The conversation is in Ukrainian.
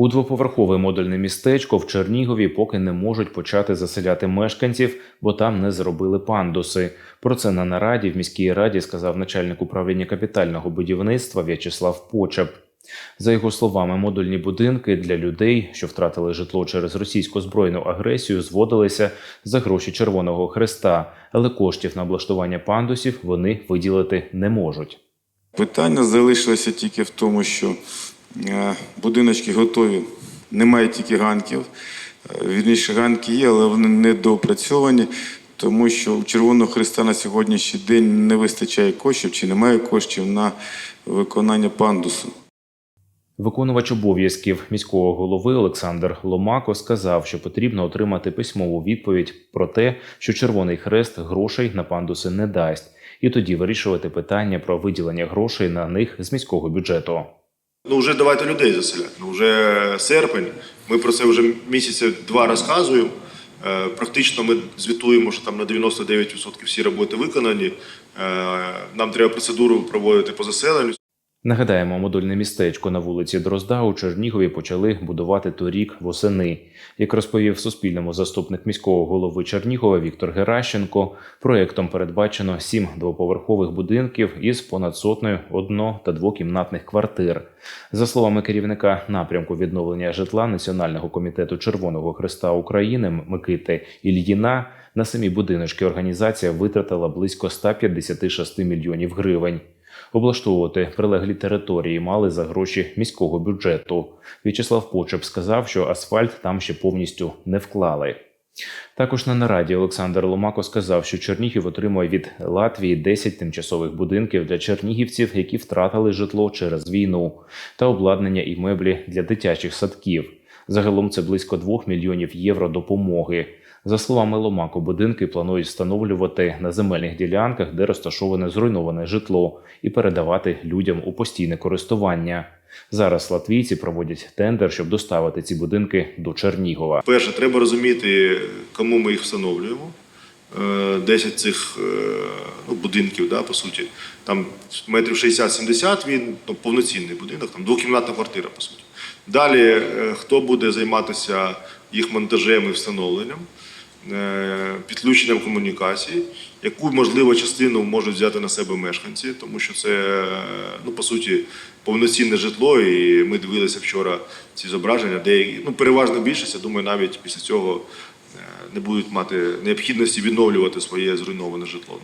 У двоповерхове модульне містечко в Чернігові поки не можуть почати заселяти мешканців, бо там не зробили пандуси. Про це на нараді в міській раді сказав начальник управління капітального будівництва В'ячеслав Почеп. За його словами, модульні будинки для людей, що втратили житло через російську збройну агресію, зводилися за гроші Червоного Хреста, але коштів на облаштування пандусів вони виділити не можуть. Питання залишилося тільки в тому, що будиночки готові, немає тільки ганків. Е, Вірніше, ганки є, але вони недоопрацьовані, тому що у Червоного Христа на сьогоднішній день не вистачає коштів чи немає коштів на виконання пандусу. Виконувач обов'язків міського голови Олександр Ломако сказав, що потрібно отримати письмову відповідь про те, що Червоний Хрест грошей на пандуси не дасть, і тоді вирішувати питання про виділення грошей на них з міського бюджету. Ну, вже давайте людей заселяти. Ну, вже серпень. Ми про це вже місяця два розказуємо. Е, Практично ми звітуємо, що там на 99% всі роботи виконані. Е, Нам треба процедуру проводити по заселенню. Нагадаємо, модульне містечко на вулиці Дрозда у Чернігові почали будувати торік восени. Як розповів Суспільному заступник міського голови Чернігова Віктор Геращенко, проектом передбачено сім двоповерхових будинків із понад сотнею одно- та двокімнатних квартир. За словами керівника напрямку відновлення житла Національного комітету Червоного Христа України Микити Ільїна, на самі будиночки організація витратила близько 156 мільйонів гривень. Облаштовувати прилеглі території мали за гроші міського бюджету. В'ячеслав Почеп сказав, що асфальт там ще повністю не вклали. Також на нараді Олександр Ломако сказав, що Чернігів отримує від Латвії 10 тимчасових будинків для чернігівців, які втратили житло через війну, та обладнання і меблі для дитячих садків. Загалом це близько 2 мільйонів євро допомоги. За словами Ломако, будинки планують встановлювати на земельних ділянках, де розташоване зруйноване житло, і передавати людям у постійне користування. Зараз латвійці проводять тендер, щоб доставити ці будинки до Чернігова. Перше, треба розуміти, кому ми їх встановлюємо. Е, 10 цих е, ну, будинків, да, по суті, там метрів 60-70 він ну, повноцінний будинок, там двокімнатна квартира, по суті. Далі, е, хто буде займатися їх монтажем і встановленням, е, підключенням комунікацій, яку можливо частину можуть взяти на себе мешканці, тому що це е, ну по суті повноцінне житло. І ми дивилися вчора ці зображення, де ну переважна більшість, я думаю, навіть після цього не будуть мати необхідності відновлювати своє зруйноване житло.